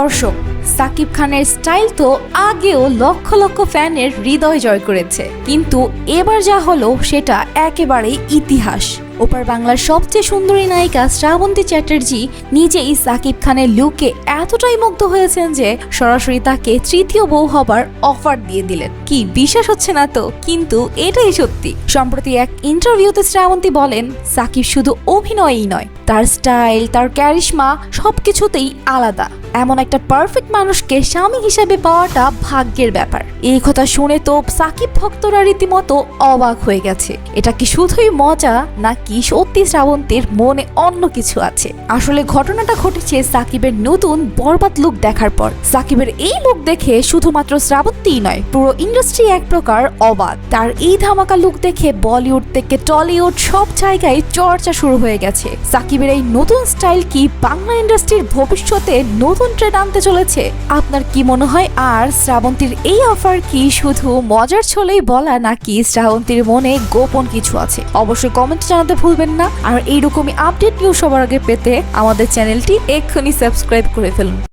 দর্শক, সাকিব খানের স্টাইল তো আগেও লক্ষ লক্ষ ফ্যানের হৃদয় জয় করেছে। কিন্তু এবার যা হলো সেটা একেবারেই ইতিহাস। ওপার বাংলার সবচেয়ে সুন্দরী নায়িকা শ্রাবন্তী চ্যাটার্জি নিজেই সাকিব খানের লুকে এতটাই মুগ্ধ হয়েছেন যে সরাসরি তাকে তৃতীয় বউ হবার অফার দিয়ে দিলেন। কি বিশ্বাস হচ্ছে না তো? কিন্তু এটাই সত্যি। সম্প্রতি এক ইন্টারভিউতে শ্রাবন্তী বলেন, সাকিব শুধু অভিনয়ই নয়, তার স্টাইল, তার ক্যারিশমা সবকিছুতেই আলাদা। এমন একটা পারফেক্ট মানুষকে স্বামী হিসেবে পাওয়াটা ভাগ্যের ব্যাপার। এই কথা শুনে তো সাকিব ভক্তরা রীতিমতো অবাক হয়ে গেছে। এটা কি শুধুই মজা, নাকি সত্যি শ্রাবন্তীর মনে অন্য কিছু আছে? আসলে ঘটনাটা ঘটেছে সাকিবের নতুন বরবাদ লুক দেখার পর। সাকিবের এই লুক দেখে শুধুমাত্র শ্রাবন্তীই নয়, পুরো ইন্ডাস্ট্রি এক প্রকার অবাক। তার এই ধামাকা লুক দেখে বলিউড থেকে টলিউড সব জায়গায় চর্চা শুরু হয়ে গেছে। সাকিবের এই নতুন স্টাইল কি বাংলা ইন্ডাস্ট্রির ভবিষ্যতে নতুন ট্রেন্ড আনতে চলেছে? আপনার কি মনে হয় আর শ্রাবন্তীর এই অফার কি শুধু মজার ছলেই বলা নাকি শ্রাবন্তীর মনে গোপন কিছু আছে? অবশ্যই কমেন্ট জানাতে ভুলবেন না। আর এইরকমই আপডেট নিউজ সবার আগে পেতে আমাদের চ্যানেলটি এক্ষুনি সাবস্ক্রাইব করে ফেলুন।